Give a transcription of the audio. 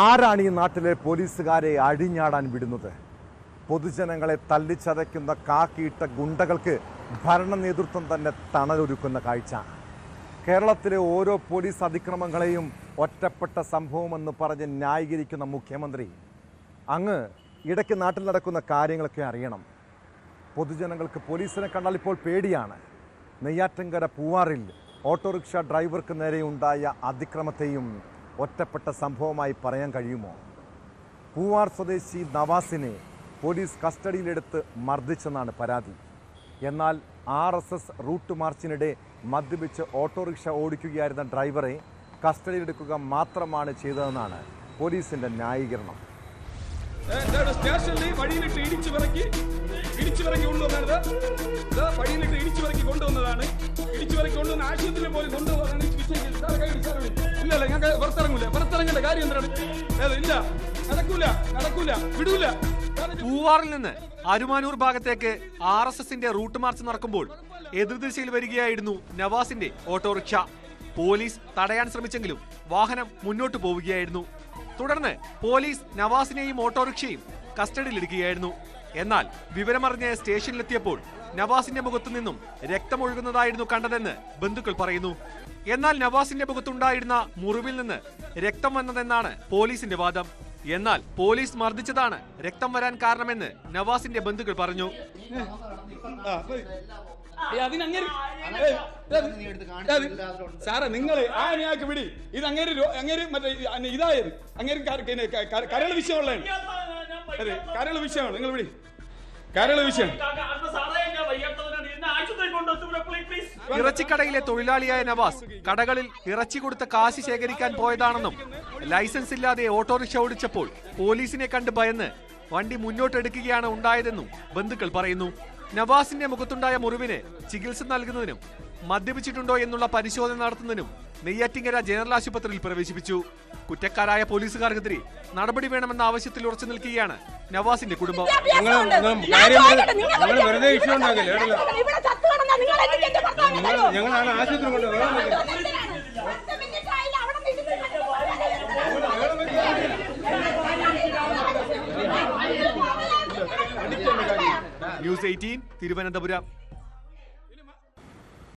ആരാണ് ഈ നാട്ടിലെ പോലീസുകാരെ അഴിഞ്ഞാടാൻ വിടുന്നത്? പൊതുജനങ്ങളെ തല്ലിച്ചതയ്ക്കുന്ന കാക്കിയിട്ട ഗുണ്ടകൾക്ക് ഭരണ നേതൃത്വം തന്നെ തണലൊരുക്കുന്ന കാഴ്ച. കേരളത്തിലെ ഓരോ പോലീസ് അതിക്രമങ്ങളെയും ഒറ്റപ്പെട്ട സംഭവമെന്ന് പറഞ്ഞ് ന്യായീകരിക്കുന്ന മുഖ്യമന്ത്രി. അങ്ങ് ഇടയ്ക്ക് നാട്ടിൽ നടക്കുന്ന കാര്യങ്ങളൊക്കെ അറിയണം. പൊതുജനങ്ങൾക്ക് പോലീസിനെ കണ്ടാൽ ഇപ്പോൾ പേടിയാണ്. നെയ്യാറ്റങ്കര പൂവാറിൽ ഓട്ടോറിക്ഷ ഡ്രൈവർക്ക് നേരെയുണ്ടായ അതിക്രമത്തെയും ഒറ്റപ്പെട്ട സംഭവമായി പറയാൻ കഴിയുമോ? പൂവാർ സ്വദേശി നവാസിനെ പോലീസ് കസ്റ്റഡിയിലെടുത്ത് മർദ്ദിച്ചെന്നാണ് പരാതി. എന്നാൽ ആർ എസ് എസ് റൂട്ട് മാർച്ചിനിടെ മദ്യപിച്ച് ഓട്ടോറിക്ഷ ഓടിക്കുകയായിരുന്ന ഡ്രൈവറെ കസ്റ്റഡിയിലെടുക്കുക മാത്രമാണ് ചെയ്തതെന്നാണ് പോലീസിന്റെ ന്യായീകരണം. സ്റ്റേഷനിൽ ഇടിച്ചു കൊണ്ടുവന്നത് വിറക്കി കൊണ്ടുവന്നതാണ്. ഇടിച്ചു വിറക്കി കൊണ്ടുവന്ന ആശുപത്രിയിൽ പോലും കൊണ്ടുപോകാനാണ് വിളി. ഇല്ല ഇല്ല ഞങ്ങൾക്ക് പുറത്തിറങ്ങൂല. പുറത്തിറങ്ങേണ്ട കാര്യം എന്താണ്? ഇല്ല. നടക്കൂല. നടക്കൂല. വിടൂല. പൂവാറിൽ നിന്ന് അരുമാനൂർ ഭാഗത്തേക്ക് ആർ എസ് എസിന്റെ റൂട്ട് മാർച്ച് നടക്കുമ്പോൾ എതിർദിശയിൽ വരികയായിരുന്നു നവാസിന്റെ ഓട്ടോറിക്ഷ. പോലീസ് തടയാൻ ശ്രമിച്ചെങ്കിലും വാഹനം മുന്നോട്ട് പോവുകയായിരുന്നു. തുടർന്ന് പോലീസ് നവാസിനെയും ഓട്ടോറിക്ഷയും കസ്റ്റഡിയിലെടുക്കുകയായിരുന്നു. എന്നാൽ വിവരമറിഞ്ഞ് സ്റ്റേഷനിലെത്തിയപ്പോൾ നവാസിന്റെ മുഖത്തു നിന്നും രക്തമൊഴുകുന്നതായിരുന്നു കണ്ടതെന്ന് ബന്ധുക്കൾ പറയുന്നു. എന്നാൽ നവാസിന്റെ മുഖത്തുണ്ടായിരുന്ന മുറിവിൽ നിന്ന് രക്തം വന്നതെന്നാണ് പോലീസിന്റെ വാദം. എന്നാൽ പോലീസ് മർദ്ദിച്ചതാണ് രക്തം വരാൻ കാരണമെന്ന് നവാസിന്റെ ബന്ധുക്കൾ പറഞ്ഞു. സാറേ നിങ്ങൾ ആ വിടി. ഇത് അങ്ങേര് അങ്ങേര് മറ്റേ ഇതായത്. അങ്ങേര് കര- പിന്നെ ക- ക- കരൾ വിഷയമുള്ളതാണ്. അതെ കരൾ വിഷയമാണ്. നിങ്ങൾ വിടി കരൾ വിഷയം ഇറച്ചിക്കടയിലെ തൊഴിലാളിയായ നവാസ് കടകളിൽ ഇറച്ചി കൊടുത്ത കാശ് ശേഖരിക്കാൻ പോയതാണെന്നും ലൈസൻസ് ഇല്ലാതെ ഓട്ടോറിക്ഷ ഓടിച്ചപ്പോൾ പോലീസിനെ കണ്ട് ഭയന്ന് വണ്ടി മുന്നോട്ടെടുക്കുകയാണ് ഉണ്ടായതെന്നും ബന്ധുക്കൾ പറയുന്നു. നവാസിന്റെ മുഖത്തുണ്ടായ മുറിവിന് ചികിത്സ നൽകുന്നതിനും മദ്യപിച്ചിട്ടുണ്ടോ എന്നുള്ള പരിശോധന നടത്തുന്നതിനും നെയ്യാറ്റിങ്കര ജനറൽ ആശുപത്രിയിൽ പ്രവേശിപ്പിച്ചു. കുറ്റക്കാരായ പോലീസുകാർക്കെതിരെ നടപടി വേണമെന്ന ആവശ്യത്തിൽ ഉറച്ചു നിൽക്കുകയാണ് നവാസിന്റെ കുടുംബം. ഞങ്ങളാണ് ആശുപത്രി ന്യൂസ് എയ്റ്റീൻ തിരുവനന്തപുരം.